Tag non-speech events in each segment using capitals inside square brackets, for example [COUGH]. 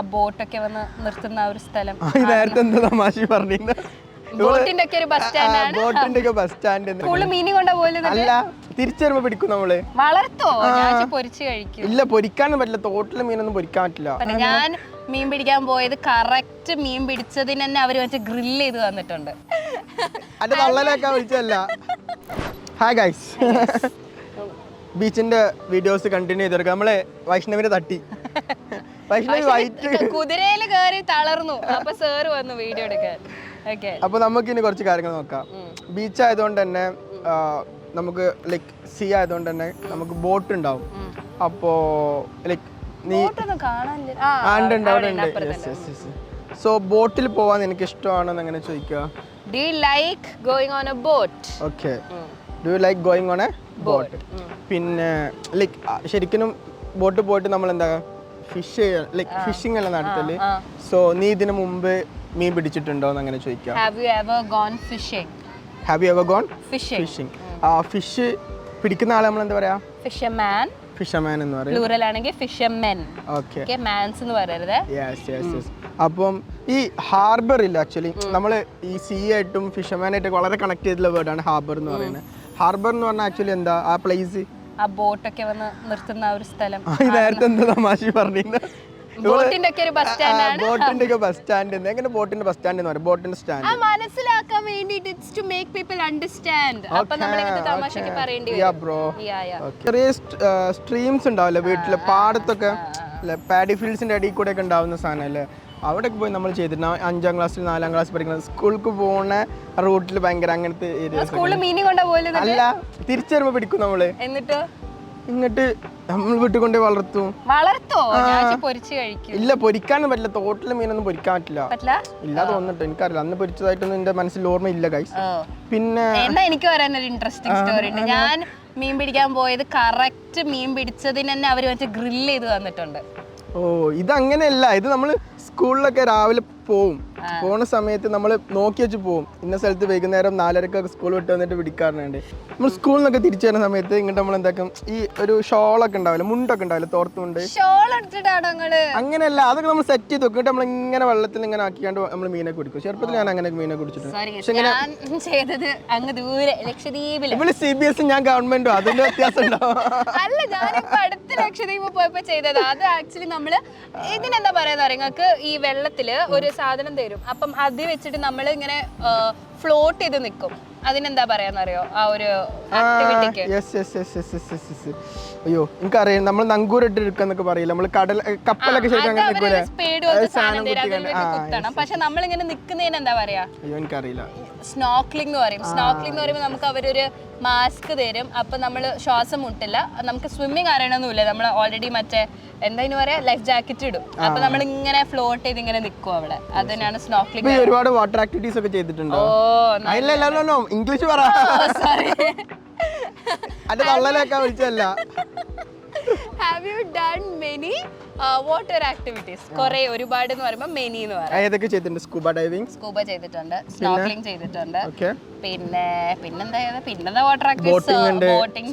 ആ ബോട്ടൊക്കെ വന്ന് നിർത്തുന്ന ആ ഒരു സ്ഥലം. നേരത്തെ എന്താ തമാശ പറഞ്ഞിരുന്ന. ബോട്ടിന്റെ ഒക്കെ ഒരു ബസ് സ്റ്റാൻഡ് ആണ്. ബോട്ടിന്റെ ഒക്കെ ബസ് സ്റ്റാൻഡ് സ്കൂളിൽ മീനിങ് കൊണ്ടാ പോലും അല്ല തിരിച്ചു വരുമ്പോ പിടിക്കും നമ്മൾ. വളർത്തോ? ഞാൻ പൊരിച്ച് കഴിക്കും. ഇല്ല പൊരിക്കാനും പറ്റില്ല. തോട്ടിലെ മീനൊന്നും പൊരിക്കാൻ പറ്റില്ല. ഞാൻ മീൻ പിടിക്കാൻ പോയത് കറക്റ്റ് മീൻ പിടിച്ചതിന് തന്നെ അവർ മറ്റേ ഗ്രില്ല് ചെയ്ത് തന്നിട്ടുണ്ട്. അതിന്റെ തള്ളലേക്കാൻ വിളിച്ചല്ല ഹായ് ഗൈസ് ബീച്ചിന്റെ വീഡിയോസ് കണ്ടിന്യൂ ചെയ്തെടുക്കാം. നമ്മളെ വൈഷ്ണവിനെ തട്ടി. [LAUGHS] വൈഷ്ണവി വൈറ്റ് കുതിരയിൽ കയറി തളർന്നു. അപ്പൊ സാറ് വന്നു വീഡിയോ എടുക്കാൻ. ഓക്കെ അപ്പൊ നമുക്ക് ഇനി കുറച്ച് കാര്യങ്ങൾ നോക്കാം. ബീച്ച് ആയതുകൊണ്ട് തന്നെ നമുക്ക് ലൈക്ക് സീ ആയതുകൊണ്ട് തന്നെ നമുക്ക് ബോട്ട് ഉണ്ടാവും. അപ്പോ ലൈക്ക് നീ ഉണ്ട്, അവിടെ ഉണ്ട്. സോ ബോട്ടിൽ പോവാൻ എനിക്ക് ഇഷ്ടമാണെന്ന് അങ്ങനെ ചോദിക്കുക do like going on a boat? Okay do you like going on a boat പിന്നെ ലൈക്ക് ശരിക്കും ബോട്ട് പോയിട്ട് നമ്മൾ എന്താ ഫിഷ് ലൈക് ഫിഷിംഗ് അല്ല നടത്തൽ. സോ നീ ഇതിനു മുമ്പ് മീൻ പിടിച്ചിട്ടുണ്ടോ എന്ന് അങ്ങനെ ചോദിക്കാം have you ever gone fishing have you ever gone. Fishing ആ ഫിഷ് പിടിക്കുന്ന ആളെ നമ്മൾ എന്താ പറയാ? ഫിഷർമാൻ ഫിഷർമാൻ എന്ന് പറയും. പ്ലൂറൽ ആണെങ്കിൽ ഫിഷർമെൻ ഓക്കെ ഓക്കേ മാൻസ് എന്ന് പറയരുത്. യെസ് യെസ് യെസ് അപ്പം ഈ ഹാർബർ ഇല്ല ആക്ച്വലി നമ്മൾ ഈ സീ ആയിട്ടും ഫിഷർമാൻ ആയിട്ടും വളരെ കണക്ട് ചെയ്തിട്ടുള്ള വേർഡാണ് ഹാർബർ എന്ന് പറയുന്നത്. ഹാർബർ എന്ന് പറഞ്ഞാൽ ആക്ച്വലി എന്താ? ആ പ്ലേസ് ആ ബോട്ടൊക്കെ വന്ന് നിർത്തുന്ന ആ ഒരു സ്ഥലം. നേരത്തെ എന്താ തമാശ പറഞ്ഞിരുന്നത് ബോട്ടിന്റെ ഒക്കെ ഒരു ബസ് സ്റ്റാൻഡ് ആണ്. ബോട്ടിന്റെ ഒക്കെ ബസ് സ്റ്റാൻഡ് എങ്ങനെ ബോട്ടിന്റെ ബസ് സ്റ്റാൻഡ് എന്ന് പറയും? ബോട്ടിന്റെ ആ സ്റ്റാൻഡ് മനസ്സിലാക്കാൻ വേണ്ടിട്ട് it's to make people understand അപ്പൊ നമ്മൾ ഇങ്ങനത്തെ തമാശക്ക് പറയേണ്ടി യാ വരും. Bro Yeah, yeah. ചെറിയ സ്ട്രീംസ് ഉണ്ടാവില്ലേ വീട്ടിൽ? പാടത്തൊക്കെ പാഡി ഫീൽഡ്സിന്റെ അടിയിൽ കൂടെ ഒക്കെ ഉണ്ടാവുന്ന സാധനമല്ലേ അവിടെയൊക്കെ പോയി നമ്മൾ ചെയ്തിട്ടുണ്ട്. അഞ്ചാം ക്ലാസ്സിൽ നാലാം ക്ലാസ് പഠിക്കുന്ന സ്കൂൾക്ക് പോകുന്ന റൂട്ടിൽ ഭയങ്കര അങ്ങനത്തെ അല്ല തിരിച്ചു വരുമ്പോ പിടിക്കും നമ്മൾ. എന്നിട്ട്? എന്നിട്ട് നമ്മൾ വീട്ടിൽ കൊണ്ടേ വളർത്തും. വളർത്തോ? കഴിക്കും. ഇല്ല പൊരിക്കാനും പറ്റില്ല. തോട്ടിലെ മീനൊന്നും പൊരിക്കാൻ പറ്റില്ല? ഇല്ല തോന്നിട്ട് എനിക്കറിയില്ല. അന്ന് പൊരിച്ചതായിട്ടൊന്നും എന്റെ മനസ്സിൽ ഓർമ്മയില്ല ഗൈസ് പിന്നെ എന്നാ എനിക്ക് പറയാനൊരു ഇൻട്രസ്റ്റിംഗ് സ്റ്റോറി ഉണ്ട്. ഞാൻ മീൻ പിടിക്കാൻ പോയത് കറക്റ്റ് മീൻ പിടിച്ചതിന് തന്നെ അവർ വെച്ച് ഗ്രില്ല് ചെയ്ത് തന്നിട്ടുണ്ട്. ഓ ഇത് അങ്ങനെയല്ല ഇത് നമ്മൾ സ്കൂളിലൊക്കെ രാവിലെ പോവും. പോണ സമയത്ത് നമ്മൾ നോക്കി വെച്ച് പോവും. ഇന്ന സ്ഥലത്ത് വൈകുന്നേരം നാലരക്കൊക്കെ സ്കൂൾ വിട്ട് വന്നിട്ട് പിടിക്കാറുണ്ട്. നമ്മൾ സ്കൂളിൽ നിന്നൊക്കെ തിരിച്ചു വരുന്ന സമയത്ത് ഇങ്ങോട്ട് നമ്മൾ എന്താക്കും ഈ ഒരു ഷോളൊക്കെ ഉണ്ടാവില്ല മുണ്ടൊക്കെ ഉണ്ടാവില്ല തോർത്തുമുണ്ട് അങ്ങനെയല്ല അതൊക്കെ നമ്മൾ സെറ്റ് ചെയ്ത് വെക്കും. നമ്മൾ ഇങ്ങനെ വെള്ളത്തിൽ ഇങ്ങനെ ആക്കിയാണ്ട് നമ്മൾ മീനെ കുടിക്കും. ചെറുപ്പത്തിൽ ഞാൻ അങ്ങനെ മീനെ കുടിച്ചിട്ടുണ്ട്. സി ബി എസ് ഞാൻ ഗവൺമെന്റും അതിന്റെ വ്യത്യാസം ഉണ്ടാവും. അല്ല ഞാനിപ്പോ അടുത്ത ലക്ഷദ്വീപ് പോയപ്പോ ചെയ്തത്. അത് ആക്ച്വലി നമ്മൾ ഇതിനെന്താ പറയാന്ന് പറയാ നിങ്ങൾക്ക് ഈ വെള്ളത്തിൽ ഒരു സാധനം തരും? അപ്പം അത് വെച്ചിട്ട് നമ്മൾ ഇങ്ങനെ ഫ്ലോട്ട് ചെയ്ത് നിൽക്കും അതിനെന്താ പറയാന്നറിയോ? ആ ഒരു ആക്ടിവിറ്റിക്ക് അയ്യോ എനിക്കറിയാം. നമ്മൾ നങ്കൂരിട്ട് എടുക്കാന്നൊക്കെ പറയില്ല? നമ്മൾ കടൽ കപ്പലൊക്കെ കുത്തണം. പക്ഷെ നമ്മളിങ്ങനെ നിൽക്കുന്നതിന് എന്താ പറയാ? അയ്യോ എനിക്കറിയില്ല. സ്നോക്ലിംഗ് എന്ന് പറയും. സ്നോക്ലിംഗ് എന്ന് പറയുമ്പോൾ നമുക്ക് അവരൊരു മാസ്ക് തരും. അപ്പം നമ്മൾ ശ്വാസം മുട്ടില്ല. നമുക്ക് സ്വിമ്മിങ് അറിയണമെന്നില്ല നമ്മൾ ഓൾറെഡി മറ്റേ എന്താ ഇതിന് പറയാ? ലൈഫ് ജാക്കറ്റ് ഇടും. അപ്പൊ നമ്മൾ ഇങ്ങനെ ഫ്ലോട്ട് ചെയ്ത് ഇങ്ങനെ നിൽക്കും അവിടെ. അത് തന്നെയാണ് ഇപ്പൊ സ്നോക്ലിംഗ് ഒരുപാട് വാട്ടർ ആക്ടിവിറ്റീസ് ഒക്കെ ചെയ്തിട്ടുണ്ട്? ഓ ഇംഗ്ലീഷ് പറ. സോറി അതിന്റെ തള്ളലേക്കാൻ വിളിച്ചല്ല have you done many water activities കുറെ ഒരുപാട് എന്ന് പറയുമ്പോൾ മെനി എന്ന് പറയാം. ഏതൊക്കെ ചെയ്തിട്ടുണ്ട്? സ്കൂബ ഡൈവിംഗ് സ്കൂബ ചെയ്തിട്ടുണ്ട്. സ്നോക്ലിംഗ് ചെയ്തിട്ടുണ്ട്. ഓക്കെ പിന്നെ പിന്നെന്താ പിന്നെന്താ വാട്ടർ ബോട്ടിംഗ് ഉണ്ട്.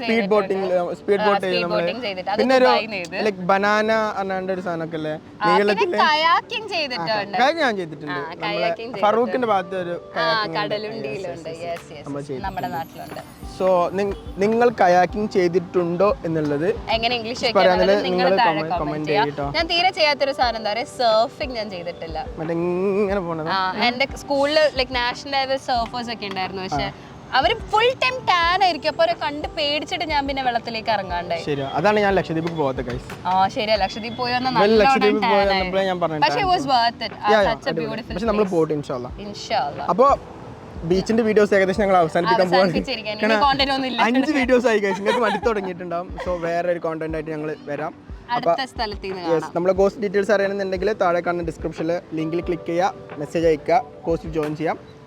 സ്പീഡ് ബോട്ടിംഗ് സ്പീഡ് ബോട്ട് ചെയ്തിട്ട്. പിന്നെ ഒരു ലൈക്ക് ലൈക് ബനാന പറഞ്ഞാണ്ട് ഒരു സാധനമൊക്കെ അല്ലേ ആ, കയാക്കിംഗ് ചെയ്തിട്ടുണ്ട്. ഞാൻ ചെയ്തിട്ടുണ്ട്. ഫറൂഖിന്റെ ഭാഗത്ത് ഒരു ആ കടലുണ്ടിയിലുണ്ട്. യെസ് യെസ് നമ്മുടെ നാട്ടിലുണ്ട്. സോ നിങ്ങൾ കയാക്കിംഗ് ചെയ്തിട്ടുണ്ടോ എന്നുള്ളത് എങ്ങനെ ഇംഗ്ലീഷ് നിങ്ങൾ താഴെ കമന്റ് ചെയ്യ്. ചെയ്യാം ഞാൻ തീരെ ചെയ്യാത്തൊരു സാധനം എന്താ പറയാ? സർഫിംഗ് ഞാൻ ചെയ്തിട്ടില്ല. എന്റെ സ്കൂളിൽ ലൈക് നാഷണൽ ലെവൽ സർഫേഴ്സ് ഒക്കെ ഉണ്ടായിരുന്നു. പക്ഷെ അവർ ഫുൾ ടൈം ടാൻ ആയിരിക്കും. അപ്പൊ അവരെ കണ്ട് പേടിച്ചിട്ട് ഞാൻ പിന്നെ വെള്ളത്തിലേക്ക് ഇറങ്ങാണ്ടായി. ശരി അതാണ് ഞാൻ ലക്ഷദ്വീപ് പോകാത്ത ഗൈസ് ആ ശരിയാ. ലക്ഷദ്വീപ് പോയി വന്ന നല്ല ലക്ഷദ്വീപ് പോയി tan ഞാൻ പറഞ്ഞു പക്ഷെ വാസ് വർത്ത് ഇറ്റ് ബ്യൂട്ടിഫുൾ പക്ഷെ നമ്മൾ പോട്ടെ ഇൻഷാ ഇൻഷാല്ലാ അപ്പോൾ ബീച്ചിന്റെ വീഡിയോസ് ഏകദേശം ഞങ്ങൾ അവസാനിപ്പിക്കാൻ പോവാണ്. കണ്ടന്റ് ഒന്നും ഇല്ല. അഞ്ച് വീഡിയോസ് ആയി കഴിച്ചു നിങ്ങൾക്ക് മടി തുടങ്ങിയിട്ടുണ്ടാവും. സോ വേറെ ഒരു കോണ്ടന്റ് ആയിട്ട് ഞങ്ങൾ വരാം. അടുത്ത സ്ഥലത്ത് നിന്ന് യെസ് നമ്മളെ കോഴ്സ് ഡീറ്റെയിൽസ് അറിയണമെന്നുണ്ടെങ്കിൽ താഴെ കാണുന്ന ഡിസ്ക്രിപ്ഷനിൽ ലിങ്കിൽ ക്ലിക്ക് ചെയ്യുക മെസ്സേജ് അയക്കുക കോഴ്സിൽ ജോയിൻ ചെയ്യാം.